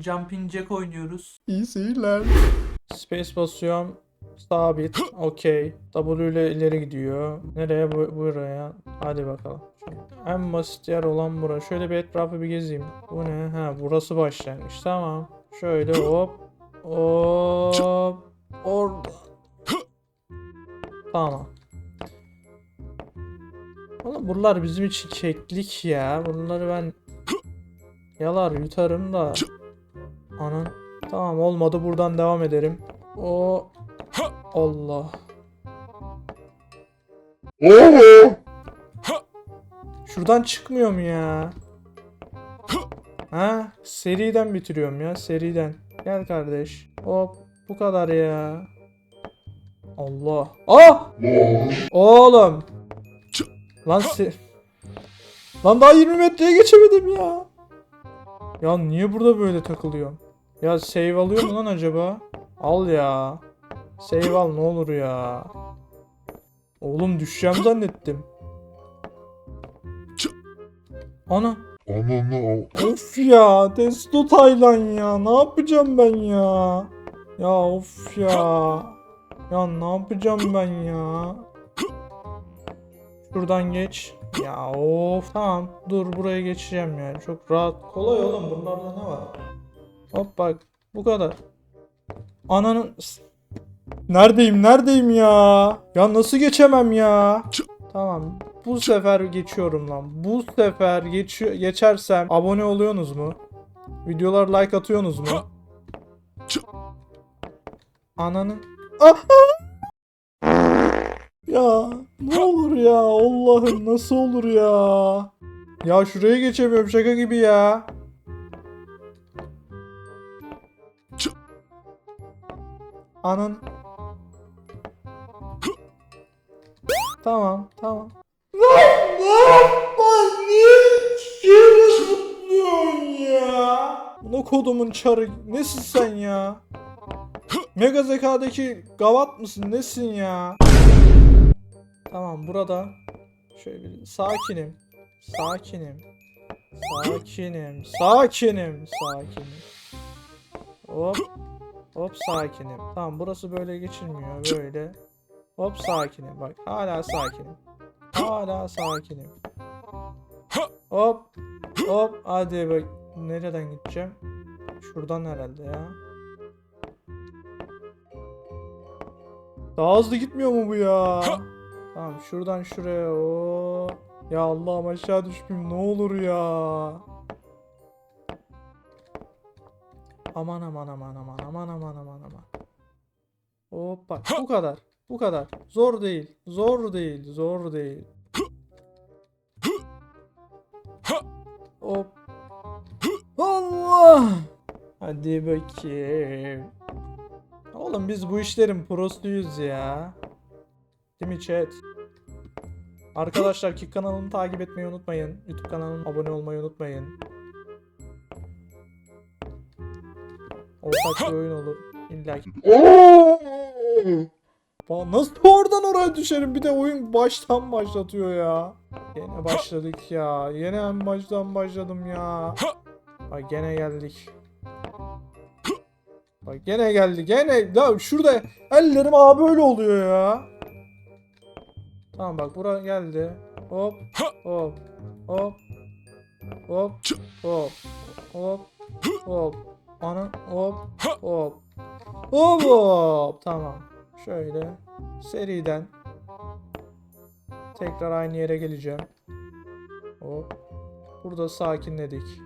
Jumping Jack oynuyoruz. İyi seyirler. Space basıyorum. Sabit. Okey. W ile ileri gidiyor. Nereye? Bu, buraya. Hadi bakalım. En basit yer olan bura. Şöyle bir etrafı bir gezeyim. Bu ne? Ha burası başlangıç. Tamam. Şöyle hop. Hop. Orada. Tamam. Oğlum buralar bizim için keklik ya. Bunları ben yalar yutarım da. Anan. Tamam olmadı buradan devam ederim. O Allah. Şuradan çıkmıyor mu ya? Ha? Seriden bitiriyorum ya seriden. Gel kardeş. Hop bu kadar ya. Allah. Ah! Oğlum. Lan se Lan daha 20 metreye geçemedim ya. Ya niye burada böyle takılıyorum? Ya save alıyor mu lan acaba? Al ya. Save al ne olur ya. Oğlum düşeceğim zannettim. Ana. Ananı Of ya. Testo Taylan ya. Ne yapacağım ben ya? Ya of ya. Ya ne yapacağım ben ya? Şuradan geç. Ya of tamam. Dur buraya geçeceğim yani. Çok rahat. Kolay oğlum. Bunlarda ne var? Hop bak. Bu kadar. Ananın... Neredeyim neredeyim ya? Ya nasıl geçemem ya? Tamam. Bu sefer geçiyorum lan. Bu sefer geç geçersem abone oluyorsunuz mu? Videolar like atıyorsunuz mu? Ananın... Ya ne olur ya Allah'ım nasıl olur ya? Ya şuraya geçemiyorum şaka gibi ya. Anan. Tamam tamam. Lan ne yapma niye şöyle zıplıyorsun ya? Buna kodumun çarı nesin sen ya? Mega zekadaki gavat mısın nesin ya? Tamam burada şöyle bir sakinim. Sakinim. Sakinim. Sakinim. Sakinim. Hop. Hop sakinim. Tamam burası böyle geçilmiyor. Böyle. Hop sakinim. Bak hala sakinim. Hala sakinim. Hop. Hop. Hadi bak. Nereden gideceğim? Şuradan herhalde ya. Daha hızlı gitmiyor mu bu ya? Tamam şuradan şuraya. Oo. Ya Allah'ım aşağı düşmeyeyim ne olur ya. Aman aman aman aman aman aman aman aman. Hoppa bu kadar. Bu kadar. Zor değil. Zor değil. Zor değil. Hop. Allah. Hadi bakayım. Oğlum biz bu işlerin prosuyuz ya. Değil mi chat? Arkadaşlar Kick kanalımı takip etmeyi unutmayın. YouTube kanalıma abone olmayı unutmayın. Ortak bir oyun olur. İlla ki. Ba- Nasıl oradan oraya düşerim? Bir de oyun baştan başlatıyor ya. Yine başladık ya. Yine en baştan başladım ya. Bak gene geldik. Bak gene geldi. Gene ya şurada ellerim abi böyle oluyor ya. Tamam bak bura geldi. Hop hop hop hop hop hop hop ana hop hop hop hop tamam. Şöyle seriden tekrar aynı yere geleceğim. Hop. Burada sakinledik.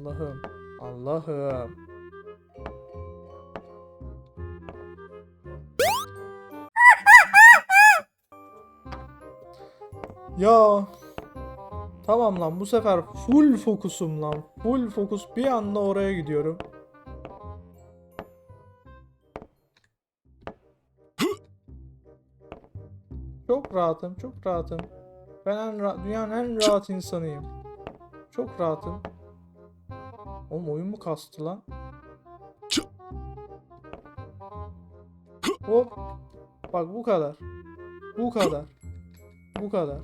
Allah'ım. Allah'ım. Ya. Tamam lan bu sefer full fokusum lan. Full fokus bir anda oraya gidiyorum. Çok rahatım, çok rahatım. Ben en ra- dünyanın en rahat insanıyım. Çok rahatım. Oğlum oyun mu kastı lan? Hop. Bak bu kadar. Bu kadar. Bu kadar.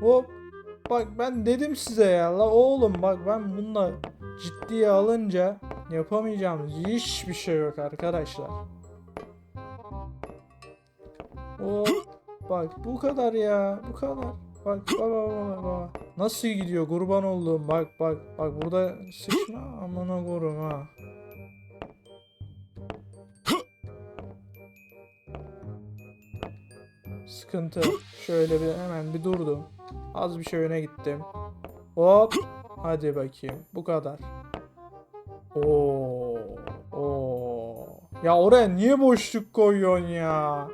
Hop. bak ben dedim size ya la oğlum bak ben bununla ciddiye alınca yapamayacağımız hiçbir şey yok arkadaşlar. O bak bu kadar ya bu kadar. Bak baba baba baba. Nasıl gidiyor kurban olduğum bak bak bak burada sıçma amına korum ha. Sıkıntı. Şöyle bir hemen bir durdum. Az bir şey öne gittim. Hop. Hadi bakayım. Bu kadar. Oo. Oo. Ya oraya niye boşluk koyuyorsun ya?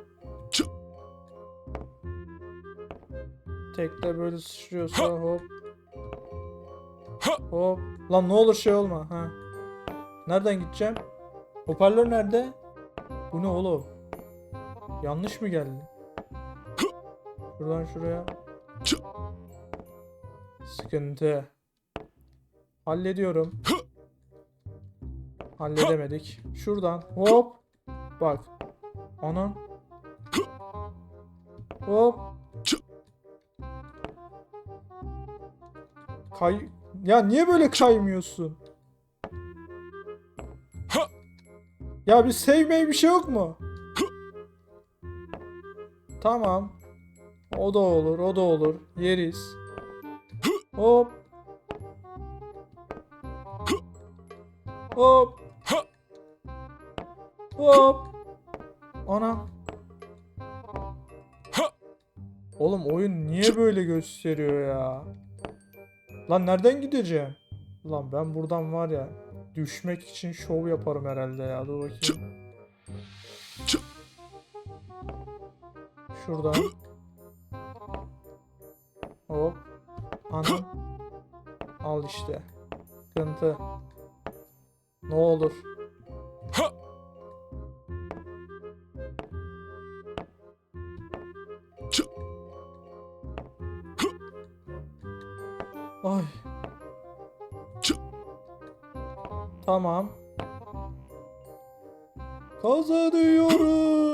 Tekle böyle sıçrıyorsa hop. Hop. Lan ne olur şey olma. Ha. Nereden gideceğim? Hoparlör nerede? Bu ne oğlum? Yanlış mı geldi? Şuradan şuraya. Sıkıntı. Hallediyorum. Halledemedik. Şuradan hop. Bak. Anam. Hop. Kay... Ya niye böyle kaymıyorsun? Ya bir sevmeyi bir şey yok mu? Tamam. O da olur, o da olur. Yeriz. Hop. Hop. Hop. Anam. Oğlum oyun niye böyle gösteriyor ya? Lan nereden gideceğim? Lan ben buradan var ya düşmek için şov yaparım herhalde ya. Dur bakayım. Şuradan. Hop. Anam. Al işte. Sıkıntı. Ne olur. Ay. Tamam. Kazanıyoruz.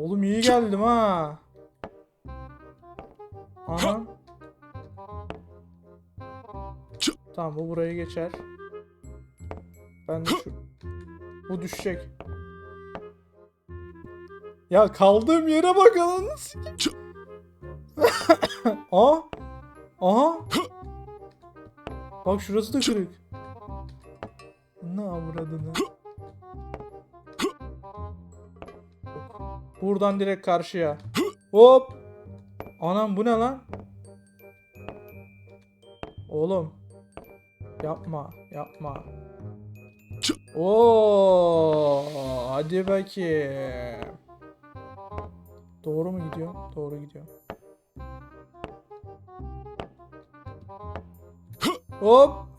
Oğlum iyi geldim ha. Aha. Tamam bu buraya geçer. Ben de şu... Bu düşecek. Ya kaldığım yere bak ananı. Aa. Aha. Bak şurası da kırık. Ne avradını. Buradan direkt karşıya. Hop. Anam bu ne lan? Oğlum. Yapma, yapma. Oo, hadi bakayım. Doğru mu gidiyor? Doğru gidiyor. Hop.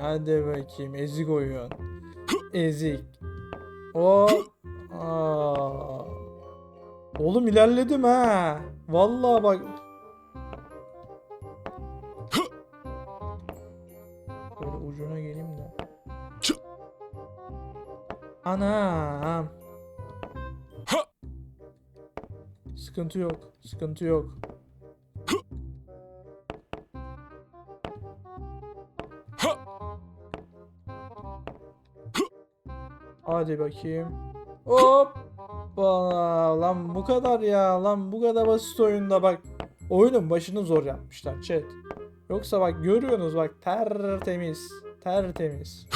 Hadi bakayım. Ezik oyun. Ezik. Hop. Oğlum ilerledim ha. Vallahi bak. Böyle ucuna geleyim de. Anam. Sıkıntı yok. Sıkıntı yok. Hadi bakayım. Hop. Bana lan bu kadar ya lan bu kadar basit oyunda bak oyunun başını zor yapmışlar chat. Yoksa bak görüyorsunuz bak tertemiz tertemiz.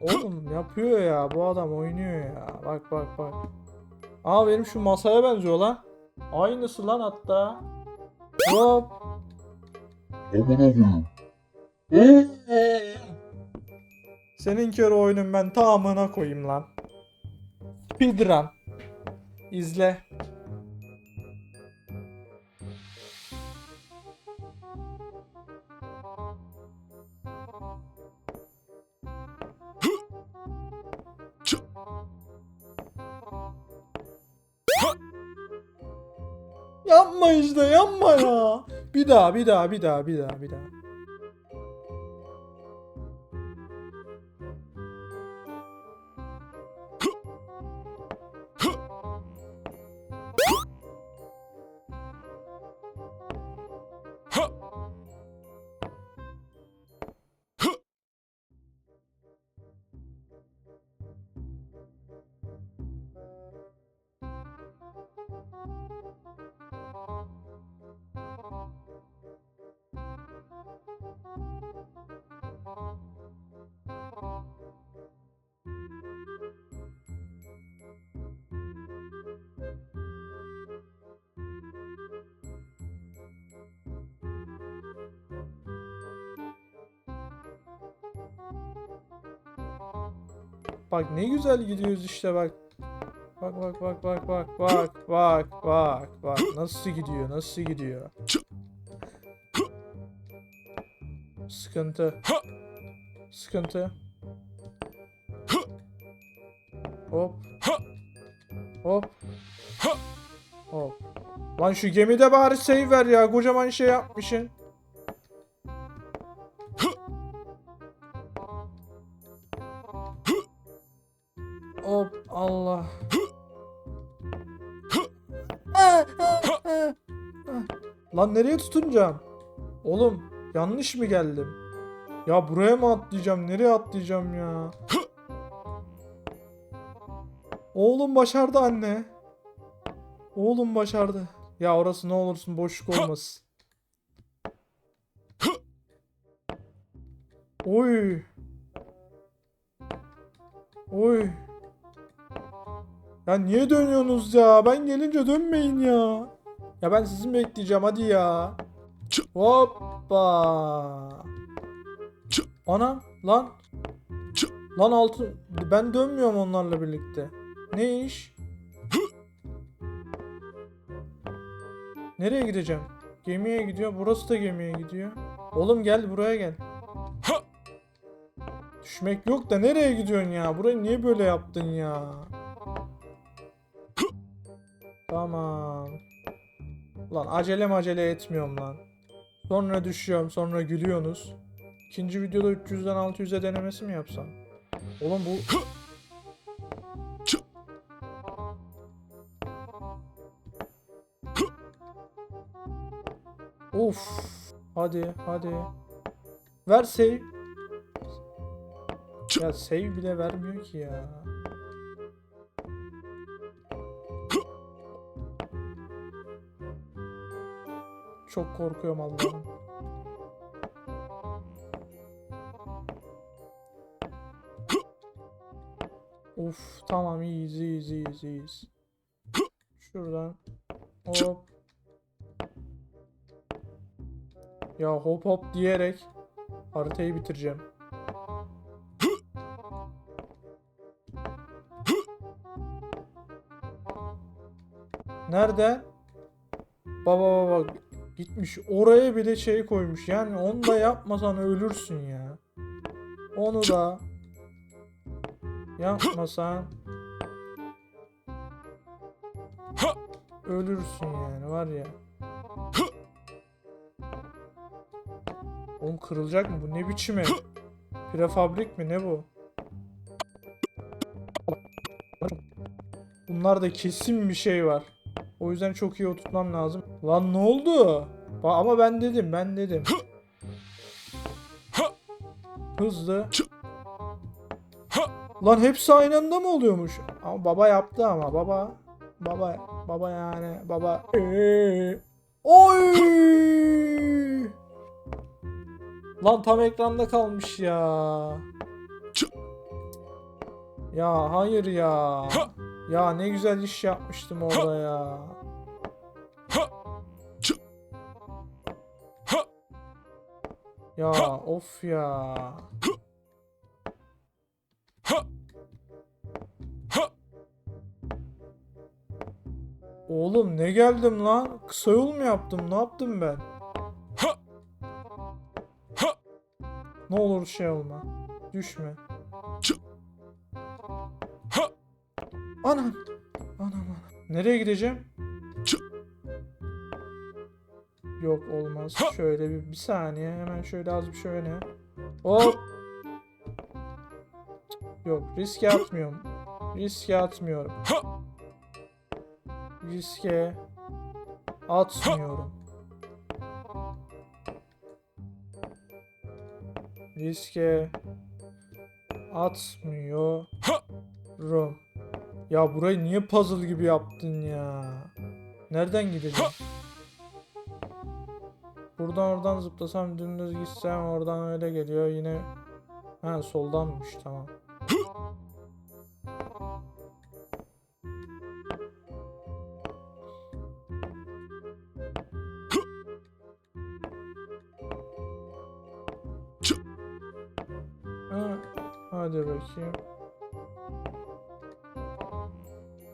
Oğlum yapıyor ya bu adam oynuyor ya bak bak bak. Aa benim şu masaya benziyor lan. Aynısı lan hatta. Hop. Koyayım. Senin kör oyunun ben tamamına koyayım lan. Speedrun. İzle. Yapma işte yapma ya. Bir daha, bir daha, bir daha, bir daha, bir daha. Bak ne güzel gidiyoruz işte bak. Bak bak bak bak bak bak bak bak bak nasıl gidiyor nasıl gidiyor. Sıkıntı. Sıkıntı. Hop. Hop. Hop. Lan şu gemide bari save ver ya. Kocaman şey yapmışsın. Hop Allah. Lan nereye tutunacağım? Oğlum yanlış mı geldim? Ya buraya mı atlayacağım? Nereye atlayacağım ya? Oğlum başardı anne. Oğlum başardı. Ya orası ne olursun boşluk olmasın. Oy. Oy. Ya niye dönüyorsunuz ya? Ben gelince dönmeyin ya. Ya ben sizi bekleyeceğim hadi ya. Hoppa. Anam lan. Lan altı ben dönmüyorum onlarla birlikte. Ne iş? Nereye gideceğim? Gemiye gidiyor. Burası da gemiye gidiyor. Oğlum gel buraya gel. Düşmek yok da nereye gidiyorsun ya? Burayı niye böyle yaptın ya? Tamam. Lan acele acele etmiyorum lan. Sonra düşüyorum sonra gülüyorsunuz. İkinci videoda 300'den 600'e denemesi mi yapsam? Oğlum bu... Of. Hadi hadi. Ver save. Ya save bile vermiyor ki ya. Çok korkuyorum Allah'ım. Of tamam iyiyiz iyiyiz iyiyiz iyiyiz. Şuradan hop. Ya hop hop diyerek haritayı bitireceğim. Nerede? Baba baba gitmiş oraya bile şey koymuş. Yani onu da yapmasan ölürsün ya. Onu da yapmasan ölürsün yani var ya. Oğlum kırılacak mı bu? Ne biçim ev? Prefabrik mi? Ne bu? Bunlarda kesin bir şey var. O yüzden çok iyi oturtmam lazım. Lan ne oldu? Ba- ama ben dedim, ben dedim. Hızlı. Lan hepsi aynı anda mı oluyormuş? Ama baba yaptı ama baba. Baba, baba yani baba. Ee, oy! Lan tam ekranda kalmış ya. Ya hayır ya. Ya ne güzel iş yapmıştım orada ya. Ya of ya. Oğlum ne geldim lan? Kısa yol mu yaptım? Ne yaptım ben? Ne olur şey olma. Düşme. Anam. Anam anam. Nereye gideceğim? Yok olmaz. Şöyle bir, bir saniye. Hemen şöyle az bir şöyle. Hop. Yok riske atmıyorum. Riske atmıyorum. Riske atmıyorum. Riske atmıyorum. Ya burayı niye puzzle gibi yaptın ya? Nereden gideceğim? Buradan oradan zıplasam dümdüz gitsem oradan öyle geliyor yine. Ha soldanmış tamam. Ha, hadi bakayım.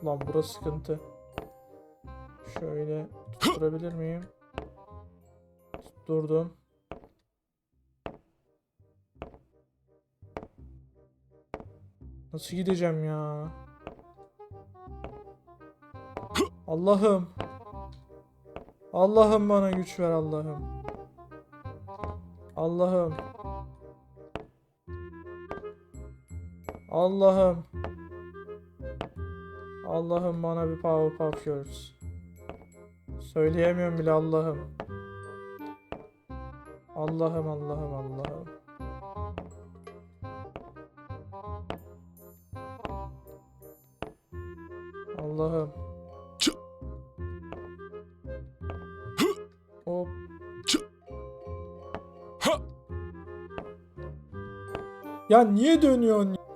Lan burası sıkıntı. Şöyle tutturabilir miyim? Tutturdum. Nasıl gideceğim ya? Allah'ım. Allah'ım bana güç ver Allah'ım. Allah'ım. Allah'ım. Allah'ım bana bir Powerpuff Girls. Söyleyemiyorum bile Allah'ım. Allah'ım Allah'ım Allah'ım. Allah'ım. Hop. Ya niye dönüyorsun?